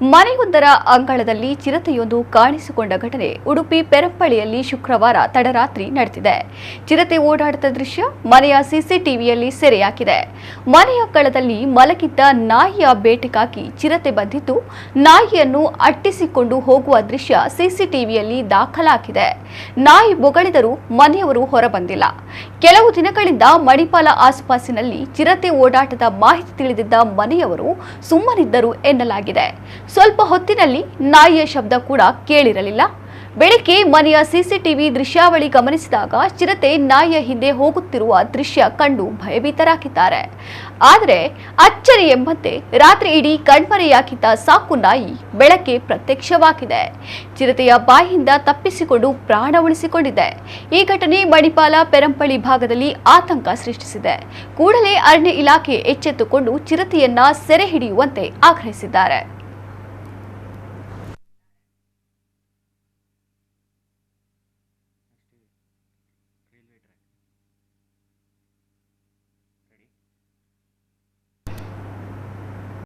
ಮನೆಯೊಂದರ ಅಂಗಳದಲ್ಲಿ ಚಿರತೆಯೊಂದು ಕಾಣಿಸಿಕೊಂಡ ಘಟನೆ ಉಡುಪಿ ಪೆರಂಪಳ್ಳಿಯಲ್ಲಿ ಶುಕ್ರವಾರ ತಡರಾತ್ರಿ ನಡೆದಿದೆ. ಚಿರತೆ ಓಡಾಡಿದ ದೃಶ್ಯ ಮನೆಯ ಸಿಸಿಟಿವಿಯಲ್ಲಿ ಸೆರೆಯಾಗಿದೆ. ಮನೆಯ ಕಳದಲ್ಲಿ ಮಲಗಿದ್ದ ನಾಯಿಯ ಬೇಟೆಗಾಗಿ ಚಿರತೆ ಬಂದಿದ್ದು, ನಾಯಿಯನ್ನು ಅಟ್ಟಿಸಿಕೊಂಡು ಹೋಗುವ ದೃಶ್ಯ ಸಿಸಿಟಿವಿಯಲ್ಲಿ ದಾಖಲಾಗಿದೆ. ನಾಯಿ ಬೊಗಳಿದರೂ ಮನೆಯವರು ಹೊರಬಂದಿಲ್ಲ. ಕೆಲವು ದಿನಗಳಿಂದ ಮಣಿಪಾಲ ಆಸುಪಾಸಿನಲ್ಲಿ ಚಿರತೆ ಓಡಾಟದ ಮಾಹಿತಿ ತಿಳಿದಿದ್ದ ಮನೆಯವರು ಸುಮ್ಮನಿದ್ದರು ಎನ್ನಲಾಗಿದೆ. ಸ್ವಲ್ಪ ಹೊತ್ತಿನಲ್ಲಿ ನಾಯಿಯ ಶಬ್ದ ಕೂಡ ಕೇಳಿರಲಿಲ್ಲ. ಬೆಳಿಗ್ಗೆ ಮನೆಯ ಸಿಸಿಟಿವಿ ದೃಶ್ಯಾವಳಿ ಗಮನಿಸಿದಾಗ ಚಿರತೆ ನಾಯಿಯ ಹಿಂದೆ ಹೋಗುತ್ತಿರುವ ದೃಶ್ಯ ಕಂಡು ಭಯಭೀತರಾಗಿದ್ದಾರೆ. ಆದರೆ ಅಚ್ಚರಿ ಎಂಬಂತೆ ರಾತ್ರಿ ಇಡೀ ಕಣ್ಮರೆಯಾಗಿದ್ದ ಸಾಕು ನಾಯಿ ಬೆಳಗ್ಗೆ ಪ್ರತ್ಯಕ್ಷವಾಗಿದೆ. ಚಿರತೆಯ ಬಾಯಿಯಿಂದ ತಪ್ಪಿಸಿಕೊಂಡು ಪ್ರಾಣ ಉಳಿಸಿಕೊಂಡಿದೆ. ಈ ಘಟನೆ ಮಣಿಪಾಲ ಪೆರಂಪಳ್ಳಿ ಭಾಗದಲ್ಲಿ ಆತಂಕ ಸೃಷ್ಟಿಸಿದೆ. ಕೂಡಲೇ ಅರಣ್ಯ ಇಲಾಖೆ ಎಚ್ಚೆತ್ತುಕೊಂಡು ಚಿರತೆಯನ್ನ ಸೆರೆ ಹಿಡಿಯುವಂತೆ ಆಗ್ರಹಿಸಿದ್ದಾರೆ.